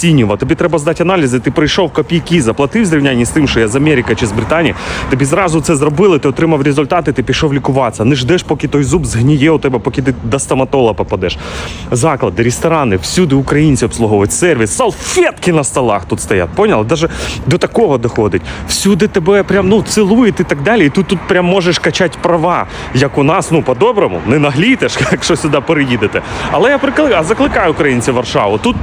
сінєва, тобі треба здати аналізи, ти прийшов копійки, заплатив зрівнянні з тим, що я з Америки чи з Британії. Тобі зразу це зробили, ти отримав результати, ти пішов лікуватися. Не ждеш, поки той зуб згніє у тебе, поки ти до стоматола попадеш. Заклади, ресторани, всюди українці обслуговують сервіс, салфетки на столах тут стоять. Поняв? Даже до такого доходить. Всюди тебе прям ну цілують і так далі. І тут тут прям можеш качати права, як у нас, ну по-доброму, не наглітеш, якщо сюди переїдете. Але я прикликаю, закликаю українців Варшаву. Тут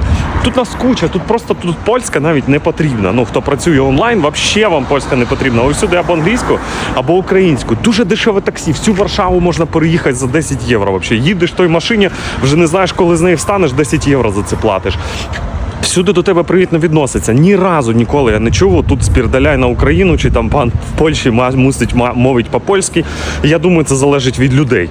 тут нас куча, тут просто тут польська навіть не потрібна. Ну хто працює онлайн, взагалі вам польська не потрібна. Ось сюди або англійську, або українську. Дуже дешеве таксі. Всю Варшаву можна переїхати за 10 євро. Вообще їдеш в той машині, вже не знаєш, коли з неї встанеш, 10 євро за це платиш. Всюди до тебе привітно відноситься. Ні разу ніколи я не чув. Тут спірдаляй на Україну, чи там пан в Польщі мусить мовить по-польськи. Я думаю, це залежить від людей.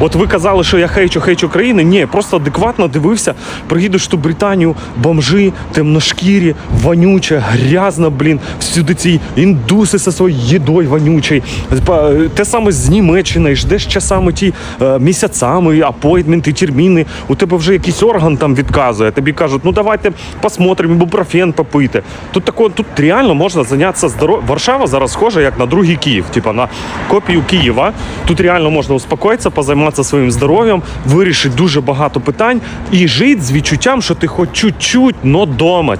От ви казали, що я хейчу, хейчу країни. Ні, просто адекватно дивився. Приїдеш ту Британію, бомжи, темношкірі, вонюче, грязно, блін. Всюди ці індуси зі своєю їдою вонючою. Те саме з Німеччини, ждеш часами ті е, місяцями, апойтменти, терміни. У тебе вже якийсь орган там відказує. Тобі кажуть, ну давайте посмотримо, ібупрофен попити. Тут тако, тут реально можна зайнятися здоров'ям. Варшава зараз схожа як на другий Київ, типа на копію Києва. Тут реально можна успокоїтися, позайматися своїм здоров'ям, вирішить дуже багато питань і жити з відчуттям, що ти хоч чуть-чуть, но дома.